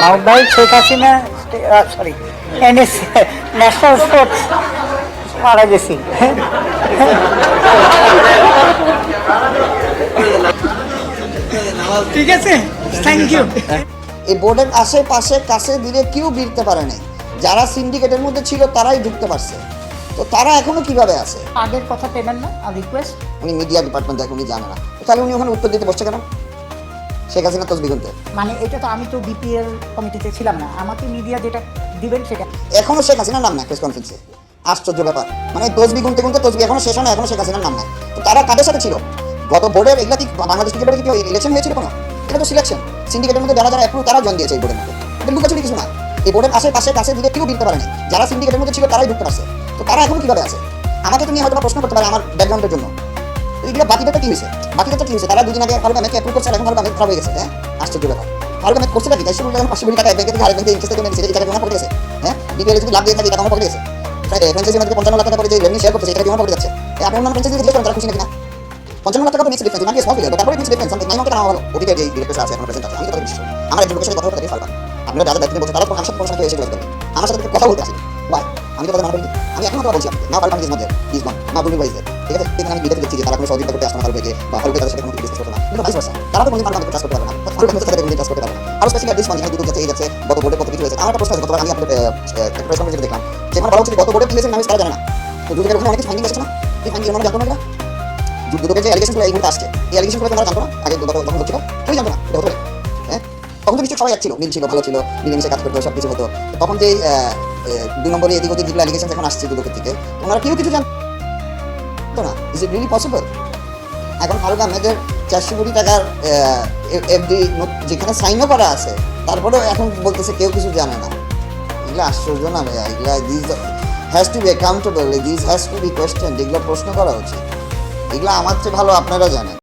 মাহমুদ ভাই Sheikh Hasina sorry NS national sports মারা গেছি। ঠিক আছে থ্যাংক ইউ এই বোর্ডের আশেপাশে কাছে দিলে কেউ বিরতে পারে নাই। যারা সিন্ডিকেটের মধ্যে ছিল তারাই ঢুকতে পারছে। তো তারা এখনও কীভাবে আছে? আগের কথা পেলেন না আর রিকোয়েস্ট উনি মিডিয়া ডিপার্টমেন্ট দেখুন উনি জানে না। তাহলে উনি ওখানে উত্তর দিতে বসছে কেন? শেখ হাসিনা মানে এটা তো আমি তো বিপিএল কমিটিতে ছিলাম না। আমাকে মিডিয়া যেটা দিবেন সেটা। এখনও শেখ হাসিনার নাম নাই প্রেস কনফারেন্সে আশ্চর্য ব্যাপার। মানে তসবি গুনতে গুনতে তসবি এখনও শেষ হয় এখনও শেখ হাসিনার নাম নাই। তো তারা কাদের সাথে ছিল? গত বোর্ডের এগুলা কি বাংলাদেশ কি ইলেকশন হয়েছিল কোনো? এটা তো সিলেকশন সিন্ডিকেটের মধ্যে যারা যারা অ্যাপ্রুভ তারা জয়েন দিয়েছে এই বোর্ডের মধ্যে। এটা লুকাচুরি কিছু না। এই বোর্ডের আশেপাশে কাছে দিলে কেউ বিরতে পারেনি। যারা সিন্ডিকেটের মধ্যে ছিল তারাই ঢুকতে পারছে। তো তারা এখন কীভাবে আছে? আমাকে তুমি হয়তো প্রশ্ন করতে পারে আমার ব্যাকগ্রাউন্ডের জন্য। এগুলো বাকিটা কি হয়েছে? বাকিটা কি হয়েছে? তারা দুদিন আগে ফারুক আহমেদকে অ্যাপ্রুভ করছে এখন ফারুক আহমেদ খারাপ হয়ে গেছে হ্যাঁ? আশ্চর্য ব্যাপার। ফারুক আহমেদ করছে নাকি? তাই শুরু যখন পাঁচশো টাকা ব্যাংকে থেকে ব্যাংকে ইন্টারেস্ট থেকে নিয়েছে এই টাকা পড়ে গেছে হ্যাঁ? বিপিএল যদি লাভ দিয়ে থাকে টাকা জমা পড়ে গেছে। ফ্র্যাঞ্চাইজি মধ্যে পঞ্চান্ন লাখ টাকা করে যে রেভিনিউ শেয়ার করছে এটা জমা পড়ে যাচ্ছে আপনি অন্যান্য ফ্র্যাঞ্চাইজি জিজ্ঞেস তারা খুশি নাকি না? পঞ্চান্ন লাখ টাকা তো নিচ্ছে ডিফারেন্স মানে স্মল ফিগার তারপরে নিচ্ছে ডিফারেন্স নাইমাকে নামা ভালো। ওদিকে যে ডিরেক্টর আছে, এখন প্রেজেন্ট আছে, আমি তো বিশ্বাস আমার একজন লোকের সাথে কথা বলতে দেখি ফারুক আপনারা দায়িত্ব বলছেন, তারা আমার সাথে কোনো সাথে এসে কথা আমার সাথে কথা বলতে আসে বাই আমি তো কথা মানা করিনি আমি এখন কথা বলছি, না Faruk is there is not না দুলি ওয়াইজ ঠিক আছে? এখানে আমি ভিডিওতে দেখছি যে তারা কোনো সহযোগিতা করতে আসছে না ফারুককে বা ফারুকের তাদের সাথে কোনো ডিসকাস করতে না। কিন্তু ভাইস ভার্সা তারা তো কোনোদিন ফারুককে ট্রাস্ট করতে পারবে না। ফারুকের সাথে কোনোদিন ট্রাস্ট করতে পারবে না। আর স্পেশালি দিস মানে দুটো যাচ্ছে, এই যাচ্ছে, গত বোর্ডে কত কিছু হয়েছে আমার একটা প্রশ্ন আছে, গতবার আমি আপনাদের প্রেস কনফারেন্সে দেখলাম, যেখানে বলা হচ্ছে গত বোর্ডে হয়েছে নামে তারা জানে না। তো দুটো ওখানে অনেক ফাইন্ডিং আসছে না? এই ফাইন্ডিং আমরা জানতো না দুদকের যে অ্যালিগেশনগুলো এই মুহূর্তে আসছে, এই অ্যালিগেশনগুলো তোমরা জানতো না? আগে গত যখন হচ্ছিল কেউ জানতো না, এটা হতো হ্যাঁ? তখন তো নিশ্চয়ই সবাই এক ছিল মিল ছিল, ভালো ছিল, মিলেমিশে কাজ করতো সব কিছু হতো। তখন যে দুই নম্বরে এদিক ওদিক যেগুলো অ্যালিগেশন এখন আসছে দুদকের থেকে তোমরা কেউ কিছু জানতো না? ইজ ইট রিয়েলি পসিবল এখন ফারুক আহমেদের চারশো কোটি টাকার এফডি যেখানে সাইনও করা আছে, তারপরেও এখন বলতেছে কেউ কিছু জানে না। এগুলো আশ্চর্য না ভাইয়া? এগুলা this has to be accountable this has to be question এগুলো প্রশ্ন করা উচিত। এগুলো আমার চেয়ে ভালো আপনারা জানেন।